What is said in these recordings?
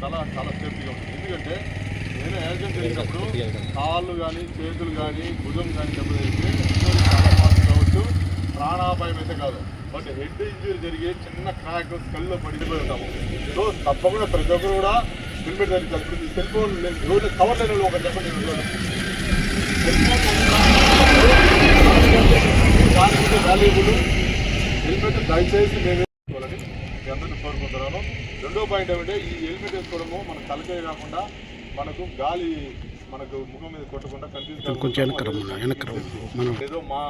చాలా చాలా సేఫ్టీగా ఉంటుంది. ఎందుకంటే నేను యాక్సిడెంట్ జరిగినప్పుడు కాళ్ళు కానీ చేతులు కానీ భుజం కానీ దెబ్బతింటే చాలా ఫాస్ట్ కావచ్చు. ప్రాణాపాయం అయితే కాదు. బట్ హెడ్ ఇంజరీ జరిగి చిన్న క్రాక్ కళ్ళు పడిపోయి ఉంటాము సో తప్పకుండా ప్రతి ఒక్కరు కూడా హెల్మెట్ ధరించాలి ఇప్పుడు సెల్ ఫోన్ రోడ్డు కవర్ లేని ఒకటి చెప్పండి. ఈరోజు. Cell phone valuable. హెల్మెట్ దయచేసి మేము కోరుకుంటున్నాను. రెండో పాయింట్ ఏమంటే ఈ హెల్మెట్ వేసుకోవడము మన తలకే కాకుండా మనకు గాలి మనకు ముఖం మీద కొట్టకుండా. మనం ఏదో మా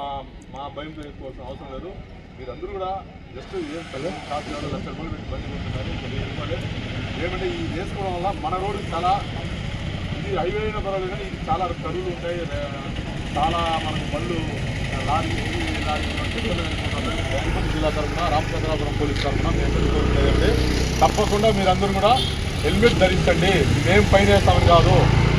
మా భయంతో వేసుకోవాల్సిన అవసరం లేదు. మీరందరూ కూడా జస్ట్ ఏం ఏడు లక్షల రూపాయలు పెట్టి బండి రూపాయలు ఏమంటే ఈ వేసుకోవడం వల్ల మన రోడ్డు చాలా ఇది హైవే అయినా పర్వాలేదు కానీ ఇది చాలా కరువులు ఉంటాయి. చాలా మనకు బళ్ళు లారీ లారీ జిల్లా తరఫున రామచంద్రాపురం పోలీస్ తరఫున మేము తప్పకుండా మీరందరూ కూడా హెల్మెట్ ధరించండి. మేము పైన వేస్తామని కాదు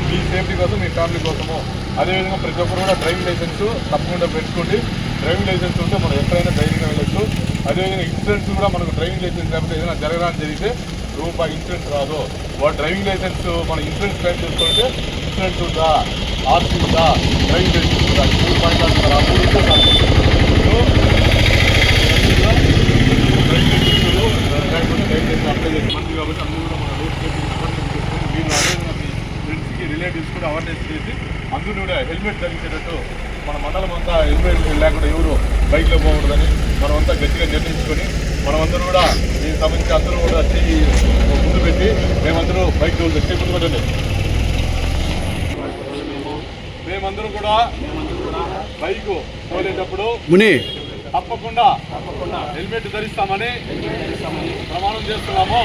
మీ సేఫ్టీ కోసం మీ ఫ్యామిలీ కోసము. అదేవిధంగా ప్రతి ఒక్కరు కూడా డ్రైవింగ్ లైసెన్స్ తప్పకుండా పెట్టుకోండి. డ్రైవింగ్ లైసెన్స్ ఉంటే మనం ఎక్కడైనా ధైర్యంగా వెళ్ళొచ్చు. అదేవిధంగా ఇన్సూరెన్స్ కూడా మనకు డ్రైవింగ్ లైసెన్స్ లేకపోతే ఏదైనా జరగడానికి జరిగితే రూపాయి ఇన్సూరెన్స్ రాదు. వాడు డ్రైవింగ్ లైసెన్స్ మన ఇన్సూరెన్స్ క్లైమ్ చేసుకుంటే ఇన్సూరెన్స్ ఉందా? ఆర్సీ ఉందా? డ్రైవింగ్ లైసెన్స్ ఉందా? ఈ మూడు ఆ మూడు ఉంటే చాలు. సో, డ్రైవింగ్ లైసెన్సులు, లేకపోతే డ్రైవింగ్ లైసెన్స్ అప్లై చేసి మంచిది కాబట్టి అందరూ కూడా మన రోడ్ సేఫ్టీ అవేర్నెస్ చేసుకొని మీరు అదేవిధంగా మీ రిలేటివ్స్ కూడా అవేర్నెస్ చేసి అందరూ కూడా హెల్మెట్ ధరించేటట్టు మన మండలం అంతా హెల్మెట్ లేకుండా ఎవరు బైక్లో పోకూడదని మనమంతా గట్టిగా నిర్ణయించుకొని మనమందరూ కూడా దీనికి సంబంధించి అందరూ కూడా చెయ్యి ముందు పెట్టి మేమందరూ బైక్ టూల్ చెయ్యి ముందు పెట్టండి. మేమందరూ కూడా బైక్ తోలేటప్పుడు ముని. తప్పకుండా తప్పకుండా హెల్మెట్ ధరిస్తామని. ప్రమాణం చేస్తున్నాము.